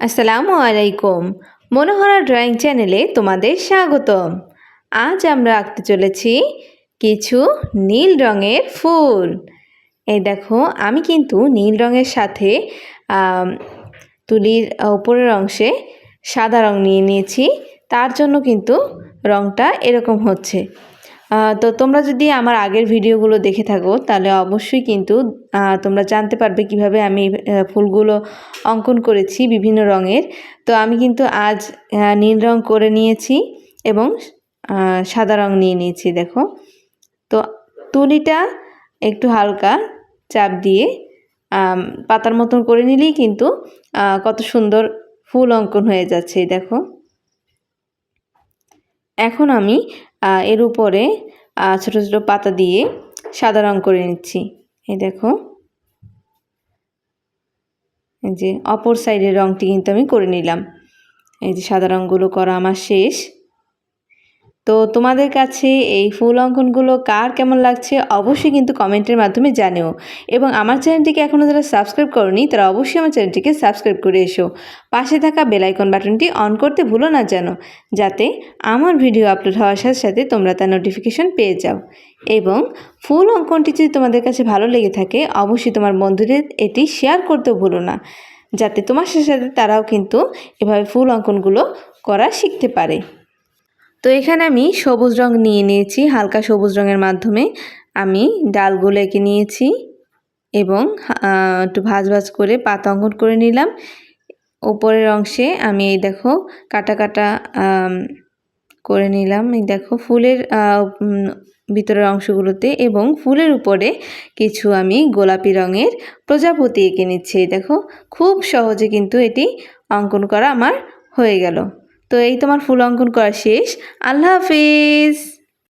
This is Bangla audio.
আসসালামু আলাইকুম। মনোহরা ড্রয়িং চ্যানেলে তোমাদের স্বাগতম। আজ আমরা আঁকতে চলেছি কিছু নীল রঙের ফুল। এই দেখো, আমি কিন্তু নীল রঙের সাথে তুলির উপরের অংশে সাদা রং নিয়ে নিয়েছি। তার জন্য কিন্তু রংটা এরকম হচ্ছে। তো তোমরা যদি আমার আগের ভিডিওগুলো দেখে থাকো, তাহলে অবশ্যই কিন্তু তোমরা জানতে পারবে কীভাবে আমি ফুলগুলো অঙ্কন করেছি বিভিন্ন রঙের। তো আমি কিন্তু আজ নীল রং করে নিয়েছি এবং সাদা রং নিয়ে নিয়েছি, দেখো। তো তুলিটা একটু হালকা চাপ দিয়ে পাতার মতন করে নিলেই কিন্তু কত সুন্দর ফুল অঙ্কন হয়ে যাচ্ছে, দেখো। এখন আমি এর উপরে ছোট ছোটো পাতা দিয়ে সাদা রং করে নিচ্ছি। এই দেখো। এই যে অপর সাইডের রঙটি কিন্তু আমি করে নিলাম। এই যে সাদা রঙগুলো করা আমার শেষ। তো তোমাদের কাছে এই ফুল অঙ্কনগুলো কার কেমন লাগছে অবশ্যই কিন্তু কমেন্টের মাধ্যমে জানিও। এবং আমার চ্যানেলটিকে এখনও যারা সাবস্ক্রাইব করনি, তারা অবশ্যই আমার চ্যানেলটিকে সাবস্ক্রাইব করে এসো। পাশে থাকা বেলাইকন বাটনটি অন করতে ভুলো না যেন, যাতে আমার ভিডিও আপলোড হওয়ার সাথে সাথে তোমরা তার নোটিফিকেশন পেয়ে যাও। এবং ফুল অঙ্কনটি যদি তোমাদের কাছে ভালো লেগে থাকে, অবশ্যই তোমার বন্ধুদের এটি শেয়ার করতেও ভুলো না, যাতে তোমার সাথে সাথে তারাও কিন্তু এভাবে ফুল অঙ্কনগুলো করা শিখতে পারে। তো এখানে আমি সবুজ রং নিয়ে নিয়েছি, হালকা সবুজ রঙের মাধ্যমে। আমি ডালগুলো এঁকে নিয়েছি এবং একটু ভাজ ভাজ করে পাতা অঙ্কন করে নিলাম। উপরের অংশে আমি এই দেখো কাটা কাটা করে নিলাম। এই দেখো ফুলের ভিতরের অংশগুলোতে এবং ফুলের উপরে কিছু আমি গোলাপি রঙের প্রজাপতি এঁকে নিচ্ছি। এই দেখো খুব সহজে কিন্তু এটি অঙ্কন করা আমার হয়ে গেল। তো এই তোমার ফুল অঙ্কন করা শেষ। আল্লাহ হাফিজ।